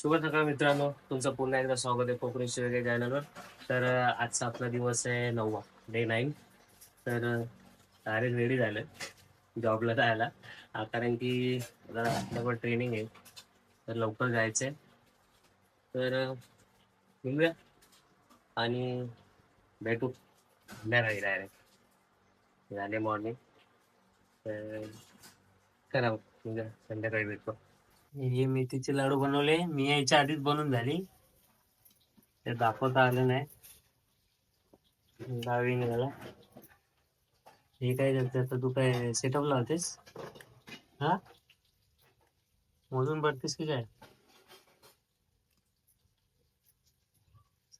शुभ सकाळ मित्रांनो तुमचं पुन्हा एकदा स्वागत आहे कोकणी शिवगे चॅनलवर तर आजचा आपला दिवस आहे नववा डे नाईन तर डायरेक्ट रेडी झालं जॉबला जायला. कारण की आपल्याकडे ट्रेनिंग आहे. तर लवकर जायचं आहे तर निघूया. आणि भेटू. संध्याकाळी डायरेक्ट झाले मॉर्निंग तर करा निघूया. संध्याकाळी भेटतो हे मेथीचे लाडू बनवले. मी यायच्या आधीच बनवून झाली. ते दाखवता आलं नाही. दहावी निघाला हे काय करते आता तू काय सेटअप लावतेस हा? मोजून भरतेस की काय?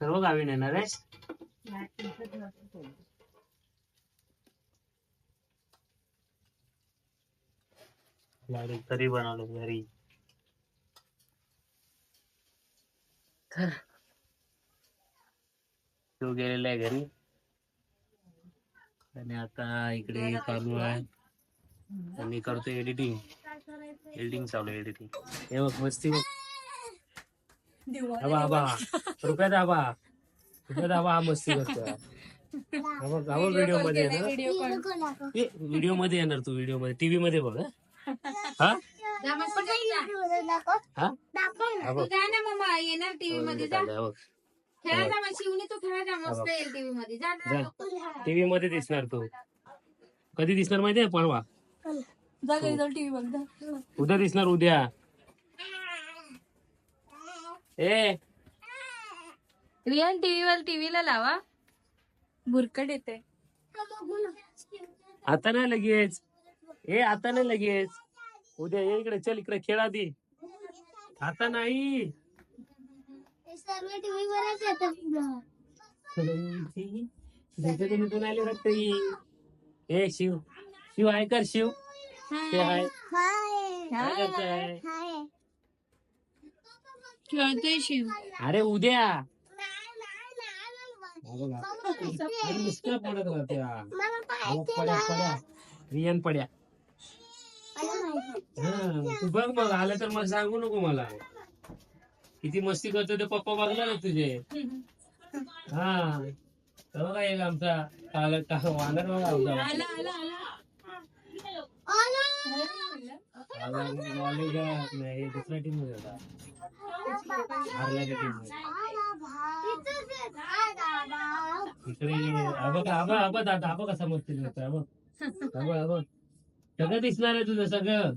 सर्व गावी नेणार आहेस लाडू तरी बनवले घरी. तर तो गेलेला आहे घरी. आणि आता इकडे चालू आहे. आणि करतो एडिटिंग एडिटिंग चालू एडिटिंग हे बघ मस्ती बघ. आबा आबा रुपया दाबा. रुपया दाबा हा मस्ती करतो व्हिडिओमध्ये येणार. व्हिडिओमध्ये येणार तू व्हिडिओमध्ये टीव्ही मध्ये बघ हा? हा? हा हा जा ना मम्मा येणार टीव्ही मध्ये जा. हा बघ. खेळा जा मग शिवणी तू खेळा जा मस्त येईल टीव्ही मध्ये. जा टीव्ही मध्ये दिसणार तू. कधी दिसणार माहितीये परवा? जा घरी जाऊन टीव्ही बघ जा. उद्या दिसणार उद्या. ए. रियान टीव्ही वर टीव्हीला लावा. भुरकट येते. आता नाही लगेच. ए आता नाही लगेच. उद्या ये इकडे चल इकडे खेळा दे आता नाही. सर्व टीव्ही वरच येतात भेटत मिटून आले रक्तही ए शिव. शिव आहे कर शिव. ते हाय. काय करताय? हाय. खेळतोय शिव. अरे उद्या. नाही नाही हा बघा. अरे नुसतं पडत राहत्या अहो, पड्या पड्या. रियान पड्या. हा तू बघ मग आलं तर मग सांगू नको मला. किती मस्ती करतो ते पप्पा बघला ना तुझे. हा. बघा एक आमचा वानर बघा आमचा. आला आला आला. आला! knowledge आहे. नाही दुसऱ्या टीममध्ये होता. हारल्याच्या टीममध्ये. इकडे अबघ आबा आबा दादा आबा कसा मस्ती करतोय अबघ अबघ अबघ सगळं दिसणार आहे तुझं सगळं.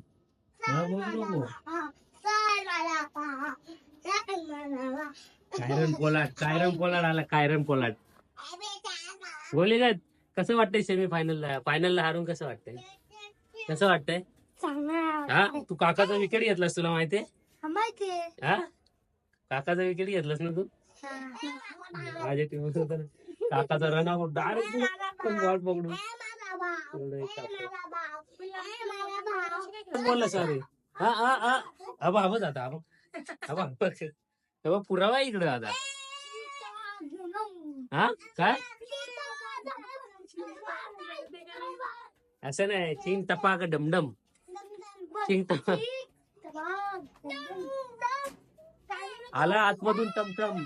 हा बोलू नको. कायरन पोलाट कायरन पोलाट आला कायरन पोलाट बोले का कसं वाटतंय सेमी फायनलला फायनलला हारून कसं वाटतंय? कसं वाटतंय? हा तू काकाचा विकेट घेतलास तुला माहितीये माहिती हा? काकाचा विकेट घेतलास ना तू? माझ्या टीम काकाचा रन आउट डायरेक्ट बॉल पकडून. बोलला सॉरी. हा हा हा. अबा अबा जाता अबा अबा अबा पुरावा इकडे दादा हा? काय? असं नाही चिंग टपा का डमडम. चिंग टपा आला आतमधून टमटम.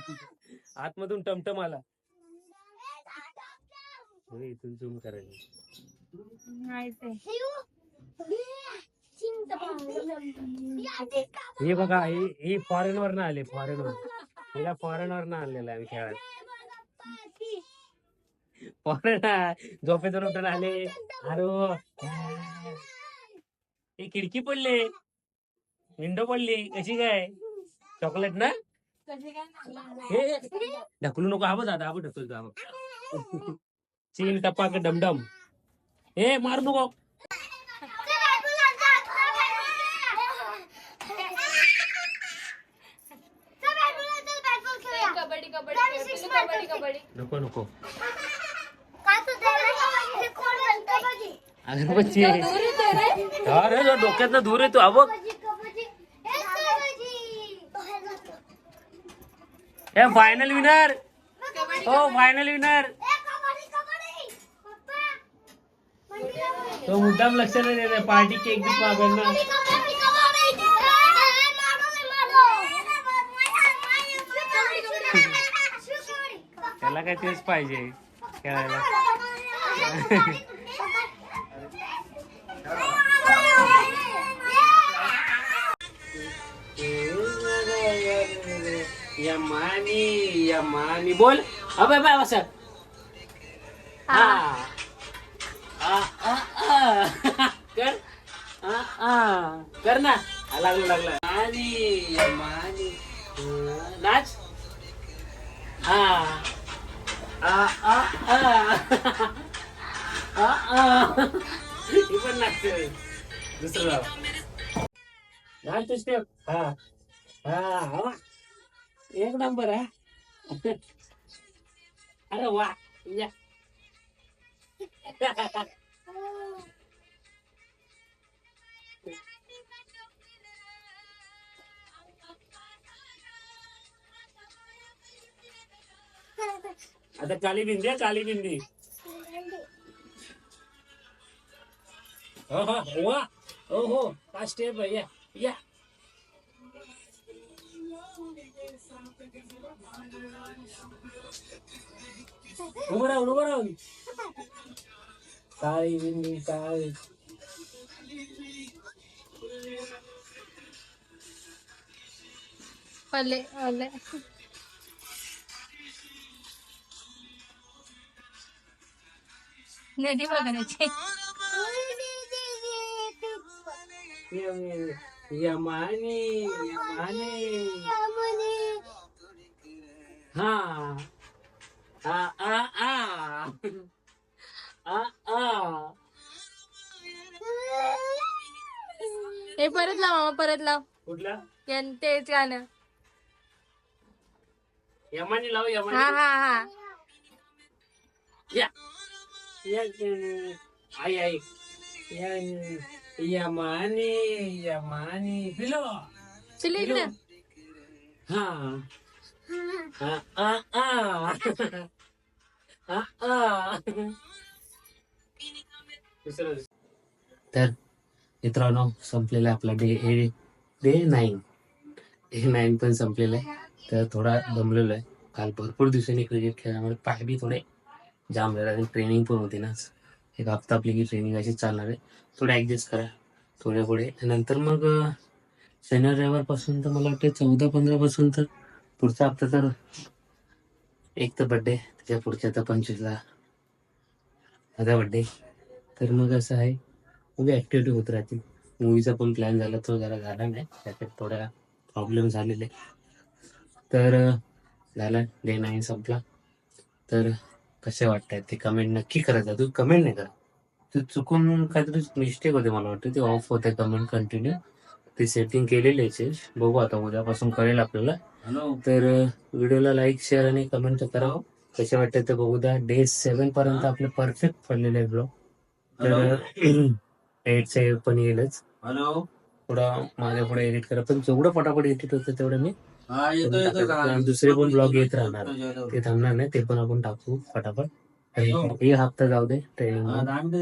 आतमधून टमटम आला. इथून झूम करायला हे बघा हे हे फॉरेन वर आले फॉरेन वर. हिला फॉरेन वर आणलेलं आहे खेळायला. फॉरेन झोपेतून उठून आले. अरो हो. हे. खिडकी पडले. विंडो पडली. कशी काय? चॉकलेट ना? हे ढकलू नको. आबा दादा आबा ढकलतो. आबा चीन टप्पा डमडम. हे मारू नको. कबड्डी कबड्डी नको नको अगरबत्ती अरे जो डोक्यातनं दूर येतो अबो हे फायनल विनर हो फायनल विनर तो मुद्दाम लक्ष नाही देत पार्टी केक बी मागणं त्याला काय तेच पाहिजे खेळायला. यमानी यमानी. बोल. अबे बाय बस हा. आ, आ, आ. कर. आ, आ. कर ना. लागलं लागलं. आणि यमानी. नाच. हा. आ आ आ आ आ ही पण नाचते दुसरं गाव नाच स्टेप हा हा वा. एक नंबर हा अरे वा या आता काली बिंदी आहे, काली बिंदी हो हो वा हो हो हा आहे या। या उभं राहून उभं राहून बिंदी काळी पले पले नदी यमानी यमानी. हा. आ आ आ. आ आ. हे परत लाव मामा परत लाव. कुठला? यान- तेच गाणं. यमानी लाव हा यमानी हा हा. या. या अं, आई आई या अं, यमानी यमानी पिलो चल इकडं हा आ आ ah. आ आ दुसरं तर मित्रांनो संपलेला आपला डे हे डे नाईन डे नाईन पण संपलेला आहे. तर थोडा दमलेलो आहे. काल भरपूर दिवसांनी क्रिकेट खेळल्यामुळे पाय बी थोडे जाम झाला आणि ट्रेनिंग पण होती ना एक हप्ता आपली की ट्रेनिंग अशीच चालणार आहे. थोडं ऍडजस्ट करा. थोडे पुढे. नंतर मग शनिवार रविवारपासून तर मला वाटतं चौदा पंधरा पासून तर पुढचा हप्ता तर एक तर बड्डे त्याच्या पुढच्या तर पंचवीसला. माझा बड्डे तर मग असं आहे. मूवी ऍक्टिव्हिटी होत राहतील. मूवीचा पण प्लॅन झाला. तो जरा झाला नाही. त्याच्यात थोडा प्रॉब्लेम झालेले तर झाला. डे नाईन संपला. तर कसे वाटतात ते कमेंट नक्की करायचं तू कमेंट नाही करा तू चुकून काहीतरी मिस्टेक होते मला वाटतं. ते ऑफ होते कमेंट कंटिन्यू ते सेटिंग केलेलेच आहे बघू आता उद्यापासून कळेल आपल्याला. तर व्हिडिओला लाईक शेअर आणि कमेंट करा कसे वाटते ते बघू द्या. डे सेवन पर्यंत आपले परफेक्ट पडलेले आहे ब्लॉग तर एटचे पण येईलच. हॅलो थोडा माझ्या पुढे एडिट करा. पण जेवढं पटापट एडिट होतं तेवढं मी हा येतो येतो आणि दुसरे पण ब्लॉग येत राहणार. ते थांबणार नाही ते पण आपण टाकू फटाफट. आणि एक हप्ता जाऊ दे ट्रेनिंग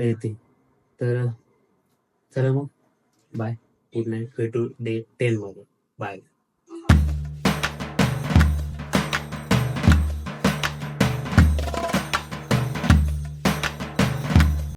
येते तर चला मग. बाय गुड नाईट भेटू डे टेन मध्ये. बाय